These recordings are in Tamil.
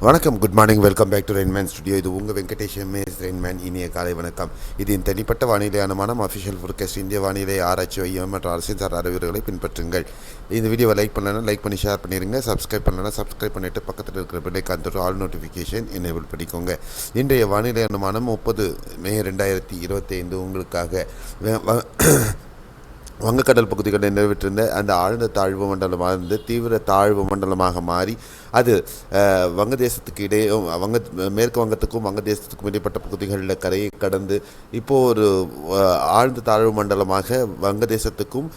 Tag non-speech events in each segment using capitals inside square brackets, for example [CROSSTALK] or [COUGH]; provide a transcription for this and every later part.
வணக்கம் good morning welcome back to Rainman studio இது உங்கள் வெங்கடேஷ் எம்ஏஎஸ் ரெயின்மேன் இனிய காலை வணக்கம். இது என் தனிப்பட்ட வானிலை அனுமானம் அஃபிஷியல் ஃபோர்காஸ்ட் இந்திய வானிலை ஆராய்ச்சி மையம் மற்றும் அரசின் சார் அறிவுரைகளை பின்பற்றுங்கள். இந்த வீடியோவை லைக் பண்ணலன்னா லைக் பண்ணி ஷேர் பண்ணிடுங்க சப்ஸ்கிரைப் பண்ணலாம் சப்ஸ்கிரைப் பண்ணிவிட்டு பக்கத்தில் இருக்கிற பிள்ளைக்கு அந்த ஆல் நோட்டிஃபிகேஷன் எனேபிள் பண்ணிக்கோங்க. இன்றைய வானிலை அனுமானம் முப்பது மே ரெண்டாயிரத்தி இருபத்தைந்து. உங்களுக்காக வே- வங்கக்கடல் பகுதிகளில் நிலவிட்டிருந்த அந்த ஆழ்ந்த தாழ்வு மண்டலமாக இருந்து தீவிர தாழ்வு மண்டலமாக மாறி அது வங்கதேசத்துக்கு இடையே வங்க மேற்கு வங்கத்துக்கும் வங்கதேசத்துக்கும் இடைப்பட்ட பகுதிகளில் கரையை கடந்து இப்போ ஒரு ஆழ்ந்த தாழ்வு மண்டலமாக வங்கதேசத்துக்கும்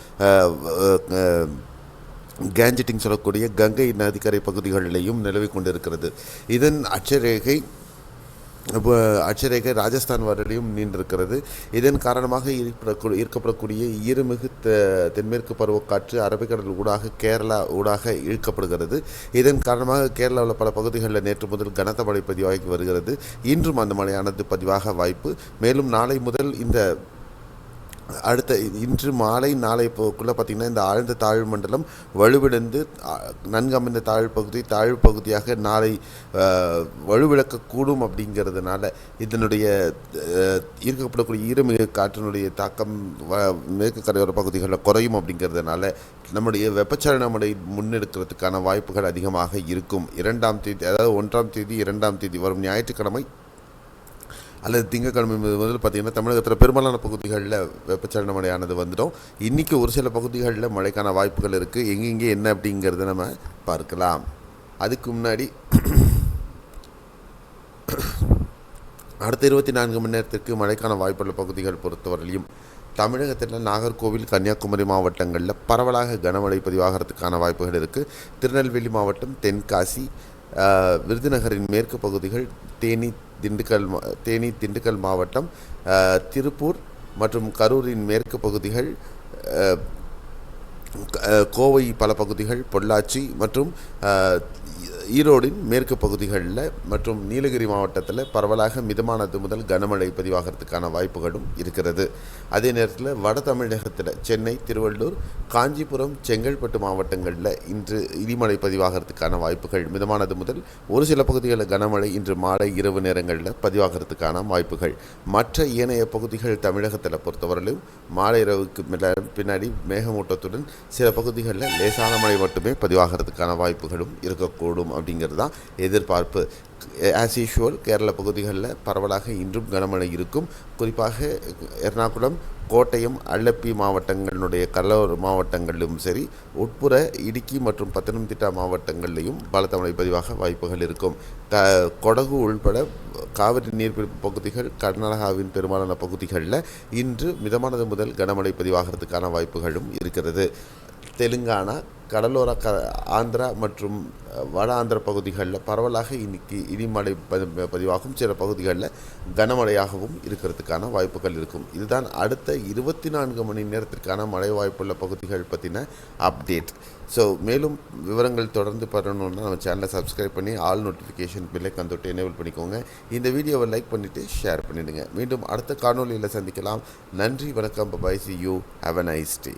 கேஞ்சிட்டிங் சொல்லக்கூடிய கங்கை நதிக்கரை பகுதிகளிலேயும் நிலவி கொண்டிருக்கிறது. இதன் அட்சரேகை அட்சரேகை ராஜஸ்தான் வரையிலும் நீண்டிருக்கிறது. இதன் காரணமாக ஈர்க்கப்படக்கூ- ஈர்க்கப்படக்கூடிய ஈரமிகு தெ- தென்மேற்கு பருவக்காற்று அரபிக்கடல் ஊடாக கேரளா ஊடாக இழுக்கப்படுகிறது. இதன் காரணமாக கேரளாவில் பல பகுதிகளில் நேற்று முதல் கனத்த மழை பதிவாகி வருகிறது. இன்றும் அந்த மழையானது பதிவாக வாய்ப்பு. மேலும் நாளை முதல் இந்த அடுத்த இன்று மாலை நாளை போக்குள்ளே பார்த்திங்கன்னா இந்த ஆழ்ந்த தாழ்வு மண்டலம் வலுவிழந்து அ, நன்கு அமைந்த தாழ்வு பகுதி தாழ்வு பகுதியாக நாளை வலுவிழக்கக்கூடும் அப்படிங்கிறதுனால இதனுடைய ஈர்க்கப்படக்கூடிய ஈரமிகு காற்றினுடைய தாக்கம் வ- மேற்கு கரையோர பகுதிகளில் குறையும் அப்படிங்கிறதுனால நம்முடைய வெப்பச்சலனமடை முன்னெடுக்கிறதுக்கான வாய்ப்புகள் அதிகமாக இருக்கும். இரண்டாம் தேதி அதாவது ஒன்றாம் தேதி இரண்டாம் தேதி வரும் ஞாயிற்றுக்கிழமை அல்லது திங்கக்கிழமை முதல் பார்த்திங்கன்னா தமிழகத்தில் பெரும்பாலான பகுதிகளில் வெப்பச்சலன மழையானது வந்துடும். இன்றைக்கி ஒரு சில பகுதிகளில் மழைக்கான வாய்ப்புகள் இருக்குது எங்கெங்கே என்ன அப்படிங்கிறத நம்ம பார்க்கலாம். அதுக்கு முன்னாடி [COUGHS] அடுத்த இருபத்தி நான்கு மணி நேரத்திற்கு மழைக்கான வாய்ப்புள்ள பகுதிகள் பொறுத்தவரையிலும் தமிழகத்தில் நாகர்கோவில் கன்னியாகுமரி மாவட்டங்களில் பரவலாக கனமழை பதிவாகிறதுக்கான வாய்ப்புகள் இருக்குது திருநெல்வேலி மாவட்டம் தென்காசி விருதுநகரின் மேற்கு பகுதிகள் தேனி திண்டுக்கல் மா- தேனி திண்டுக்கல் மாவட்டம் திருப்பூர் மற்றும் கரூரின் மேற்கு பகுதிகள் கோவை பல பகுதிகள் பொள்ளாச்சி மற்றும் ஈரோடின் மேற்கு பகுதிகளில் மற்றும் நீலகிரி மாவட்டத்தில் பரவலாக மிதமானது முதல் கனமழை பதிவாகிறதுக்கான வாய்ப்புகளும் இருக்கிறது. அதே நேரத்தில் வட தமிழகத்தில் சென்னை திருவள்ளூர் காஞ்சிபுரம் செங்கல்பட்டு மாவட்டங்களில் இன்று இடிமழை பதிவாகிறதுக்கான வாய்ப்புகள் மிதமானது முதல் ஒரு சில பகுதிகளில் கனமழை இன்று மாலை இரவு நேரங்களில் பதிவாகிறதுக்கான வாய்ப்புகள். மற்ற ஏனைய பகுதிகள் தமிழகத்தில் பொறுத்தவரையிலும் மாலை இரவுக்கு பின்னாடி மேகமூட்டத்துடன் சில பகுதிகளில் லேசான மழை மட்டுமே பதிவாகிறதுக்கான வாய்ப்புகளும் இருக்கக்கூடும். அப்படிங்கிறது தான் எதிர்பார்ப்பு. ஆஸ் யூஷுவல் கேரள பகுதிகளில் பரவலாக இன்றும் கனமழை இருக்கும். குறிப்பாக எர்ணாகுளம் கோட்டயம் அல்லப்பி மாவட்டங்களுடைய கடலோர மாவட்டங்களிலும் சரி உட்புற இடுக்கி மற்றும் பத்தனம்திட்டா மாவட்டங்களிலும் பலத்த மழை பதிவாக வாய்ப்புகள் இருக்கும். க கொடகு உள்பட காவிரி நீர்பிடிப்பு பகுதிகள் கர்நாடகாவின் பெரும்பாலான பகுதிகளில் இன்று மிதமானது முதல் கனமழை பதிவாகிறதுக்கான வாய்ப்புகளும் இருக்கிறது. தெலுங்கானா கடலோர க ஆந்திரா மற்றும் வட ஆந்திர பகுதிகளில் பரவலாக இன்னைக்கு இடிமழை பதி- பதிவாகும். சில பகுதிகளில் கனமழையாகவும் இருக்கிறதுக்கான வாய்ப்புகள் இருக்கும். இதுதான் அடுத்த இருபத்தி நான்கு மணி நேரத்திற்கான மழை வாய்ப்புள்ள பகுதிகள் பற்றின அப்டேட். ஸோ மேலும் விவரங்கள் தொடர்ந்து பெறணுன்னா நம்ம சேனலை சப்ஸ்கிரைப் பண்ணி ஆல் நோட்டிஃபிகேஷன் பில்லை கந்தொட்டு எனேபிள் பண்ணிக்கோங்க. இந்த வீடியோவை லைக் பண்ணிவிட்டு ஷேர் பண்ணிவிடுங்க மீண்டும் அடுத்த காணொலியில் சந்திக்கலாம். நன்றி வணக்கம் bye bye see you have a nice day